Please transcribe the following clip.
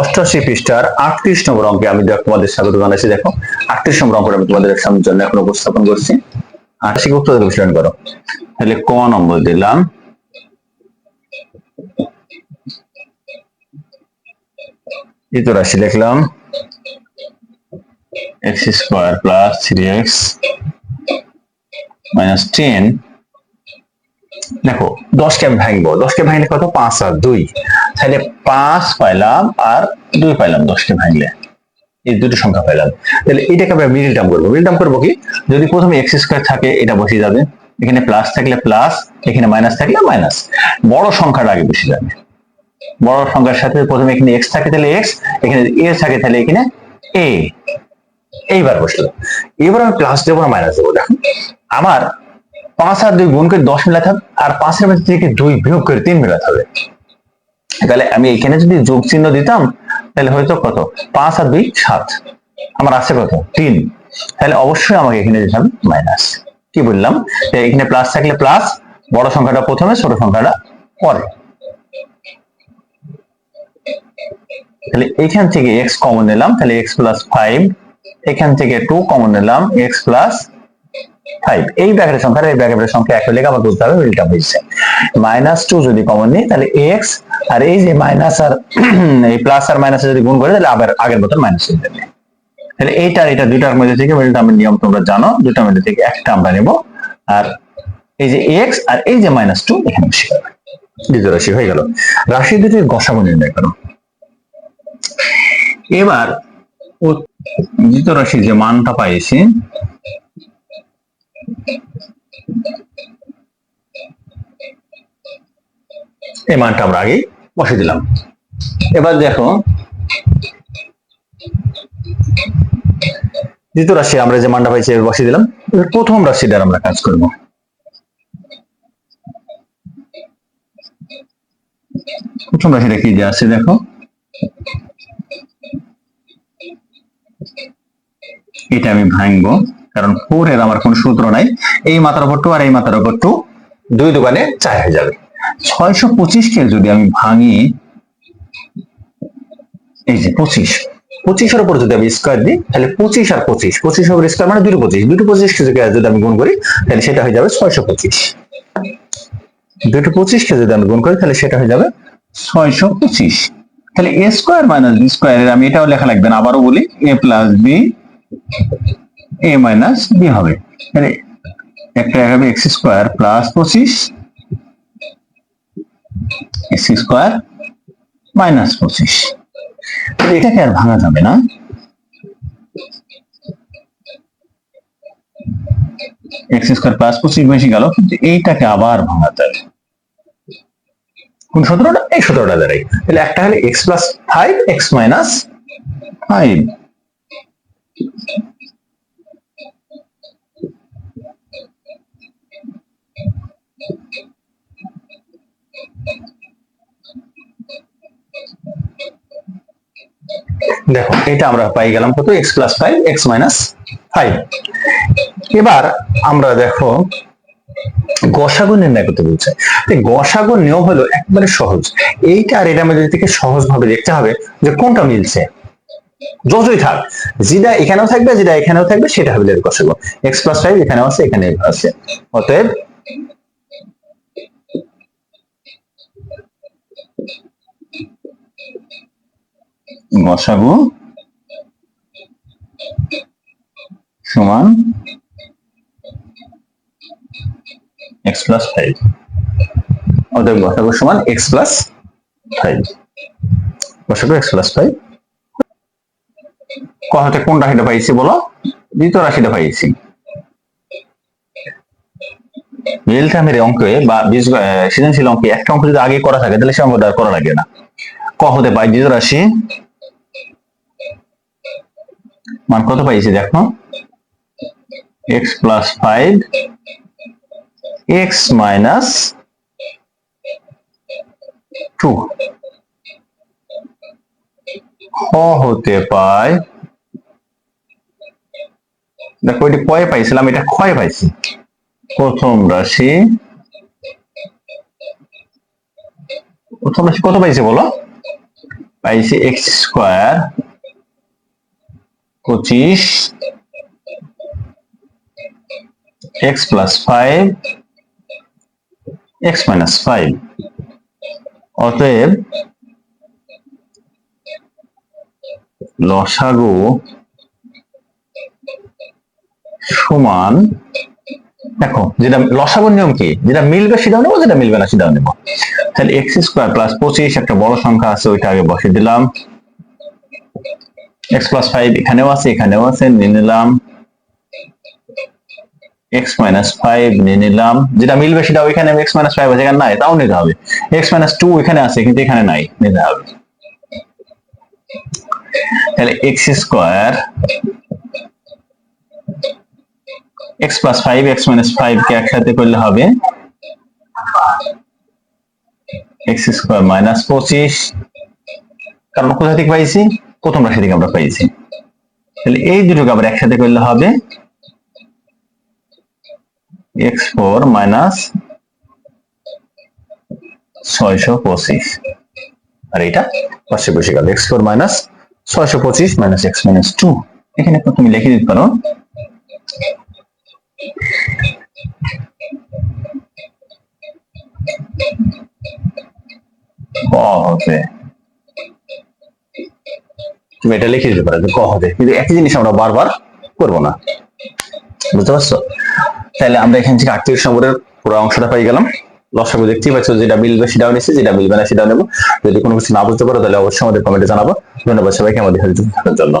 অষ্টআশি পৃষ্ঠার আটত্রিশ নম্বর অঙ্কে আমি দেখো তোমাদের স্বাগত জানাচ্ছি, দেখো। আটত্রিশ নম্বর অঙ্কটা আমি তোমাদের সামনের জন্য এখন উপস্থাপন করছি। আশি উত্তর বিশ্লেষণ করো। তাহলে ক নম্বর দিলাম। দ্বিতীয় রাশি লিখলাম x square plus three x minus ten. দেখো, দশকে আমি ভাঙবো। দশকে ভাঙলে কত? পাঁচ আর দুই। তাহলে পাঁচ পাইলাম আর দুই পাইলাম দশকে ভাঙলে। এই দুটো সংখ্যা পাইলাম। তাহলে এটাকে আমরা মিডিল টার্ম করব। মিডিল টার্ম করব কি? যদি প্রথমে এক্স স্কোয়ার থাকে, এটা বসে যাবে। এখানে প্লাস থাকলে প্লাস এখানে মাইনাস থাকলে মাইনাস বড় সংখ্যাটা আগে বসে যাবে। বড় সংখ্যার সাথে প্রথমে এখানে এক্স থাকে, তাহলে এক্স এখানে এ থাকে, তাহলে এখানে এ এইবার বসল। এবার আমি প্লাস দেবো না মাইনাস দেবো? দেখো আমার পাঁচ আর দুই গুণ করে দশ মেলাতে হবে, আর পাঁচের মধ্যে থেকে দুই বিয়োগ করে তিন মেলাতে হবে। তাহলে আমি এখানে যদি যোগ চিহ্ন দিতাম, তাহলে হয়তো কত? পাঁচ আর দুই, সাত। আমার আছে কত? তিন। তাহলে অবশ্যই আমাকে এখানে দিতে হবে মাইনাস কি বললাম? এখানে প্লাস থাকলে প্লাস বড় সংখ্যাটা প্রথমে, ছোট সংখ্যাটা পরে। তাহলে এখান থেকে এক্স কমন নিলাম, তাহলে এক্স প্লাস ফাইভ এখান থেকে টু কমন নিলাম এক্স প্লাস ফাইভ এই ব্র্যাকেটের সংখ্যা এই ব্র্যাকেটের সংখ্যা এক হলে আবার বুঝতে হবে মিলটা হয়েছে। মাইনাস টু যদি কমন নিই, তাহলে এক্স আর এই যে মাইনাস আর, এই প্লাস আর মাইনাস যদি গুণ করে, তাহলে আবার আগের মতন মাইনাস হয়ে যাবে। তাহলে এইটা এটা দুইটার মধ্যে থেকে মিডল নিয়ম তোমরা জানো দুটার মধ্যে থেকে একটা আমরা নেব। আর এই যে এক্স আর এই যে মাইনাস টু এখানে বসে দ্বিতীয় রাশি হয়ে গেল। রাশি দুটির গসাগু নির্ণয় করো। এবার দ্বিতীয় রাশির যে মানটা পাইছি, এই মানটা আমরা আগেই বসে দিলাম। এবার দেখো, দ্বিতীয় রাশি আমরা যে মানটা পাইছি বসে দিলাম। এবার প্রথম রাশিটার আমরা কাজ করব। প্রথম রাশিটা কি যে আছে দেখো? এটা আমি ভাঙবো, কারণ ফোর এর আমার কোনো সূত্র নাই। এই মাথার উপর টু আর এই মাথার উপর টু দুই দোকানে চার হয়ে যাবে। ছয়শো পঁচিশ কে যদি আমি ভাঙি, এই যে পঁচিশ, পঁচিশের উপর যদি আমি স্কোয়ার দিই, তাহলে পঁচিশ আর পঁচিশ পঁচিশ উপর স্কোয়ার মানে দুটো পঁচিশ দুটো পঁচিশ কে যদি আমি গুণ করি, তাহলে সেটা হয়ে যাবে ছয়শো পঁচিশ। দুটো পঁচিশ কে যদি আমি গুণ করি, তাহলে সেটা হয়ে যাবে ছয়শো পঁচিশ। তাহলে a square minus b square আমি এটাও লেখা লাগবে না, আবারও বলি a plus b a minus b হবে। তাহলে একটা হবে এক্স স্কোয়ার প্লাস পঁচিশ এক্স স্কোয়ার মাইনাস পঁচিশ। এটাকে আর ভাঙা যাবে না। এক্স স্কোয়ার প্লাস পঁচিশ বেশি গেল, কিন্তু এইটাকে আবার ভাঙা যাবে কোন সতেরোটা? এই সতেরোটা দ্বারাই। তাহলে একটা হলে x plus five, x minus five. দেখো, এটা আমরা পাই গেলাম কত? X plus five x minus five এবার আমরা দেখো, গসাগু নির্ণয় করতে বলছে। গসাগু নিয়ম হলো একবারে সহজ। এইটা আর এটা আমাদের থেকে সহজ ভাবে দেখতে হবে যে কোনটা মিলছে। যতই থাক, যেটা এখানেও থাকবে, যেটা এখানেও থাকবে, সেটা হবে গসাগু। এক্স প্লাস ফাইভ এখানেও আছে এখানে আছে। অতএব গসাগু সমান এক্স প্লাস ফাইভ অতএব গসাগু সমান এক্স প্লাস ফাইভ গসাগু এক্স প্লাস ফাইভ কথাতে কোন রাশিটা পাইছি বলো? দ্বিতীয় রাশিটা পাইছি। রিয়েল টাইমের অঙ্কে বা সৃজনশীল অঙ্কে একটা অঙ্ক যদি আগে করা থাকে, তাহলে সে অঙ্কটা করা লাগে না। ক হতে পাই দ্বিতীয় রাশি মান কত পাইছি দেখো? X plus five x minus two হতে পাই দেখো এটি কয়ে পাইছিলাম? এটা ক্ষয় পাইছি? প্রথম রাশি প্রথম রাশি কত পাইছে বলো? পাইছি এক্স স্কোয়ার পঁচিশ, x plus five, x minus five. অতএব লসাগু সমান, দেখো যেটা লসাগুর নিয়ম কি? যেটা মিলবে সেটাও নেব, যেটা মিলবে না সেটাও নেব। তাহলে এক্স স্কোয়ার প্লাস পঁচিশ, একটা বড় সংখ্যা আছে, ওইটা আগে বসে দিলাম। এক্স প্লাস ফাইভ এখানেও আছে এখানেও আছে, নিয়ে নিলাম। এক্স মাইনাস ফাইভ নিয়ে নিলাম। যেটা মিলবে সেটা ওইখানে এক্স মাইনাস ফাইভ আছে, এখানে নাই, তাও নিতে হবে। এক্স মাইনাস টু এখানে আছে, কিন্তু এখানে নাই, নিতে হবে। তাহলে x square x plus five x minus five কে একসাথে করলে হবে এক্স স্কোয়ার মাইনাস পঁচিশ। কারণ কোথা থেকে পাইছি? প্রথম রাশি থেকে আমরা পাইছি তাহলে এই দুটোকে আবার একসাথে করলে হবে এক্স ফোর মাইনাস ছয়শো পঁচিশ। আর এটা পাশে বসে গেল। এক্স ফোর মাইনাস ছয়শো পঁচিশ মাইনাস এক্স মাইনাস টু এখানে তুমি লিখে দিতে পারো। হবে। তুমি এটা লিখে দিতে পারো, যে ক হবে। কিন্তু একই জিনিস আমরা বারবার করব না। বুঝতে পারছ? তাহলে আমরা এখান থেকে আর্থিক নম্বরের পুরো অংশটা পাই গেলাম। লসাগু দেখতেই পাচ্ছ যেটা মিলবে সেটাও নিচ্ছি যেটা মিলবে না সেটাও নেব। যদি কোনো কিছু না বুঝতে পারো, তাহলে অবশ্যই আমাদের কমেন্টে জানাব। ধন্যবাদ সবাইকে আমাদের জন্য।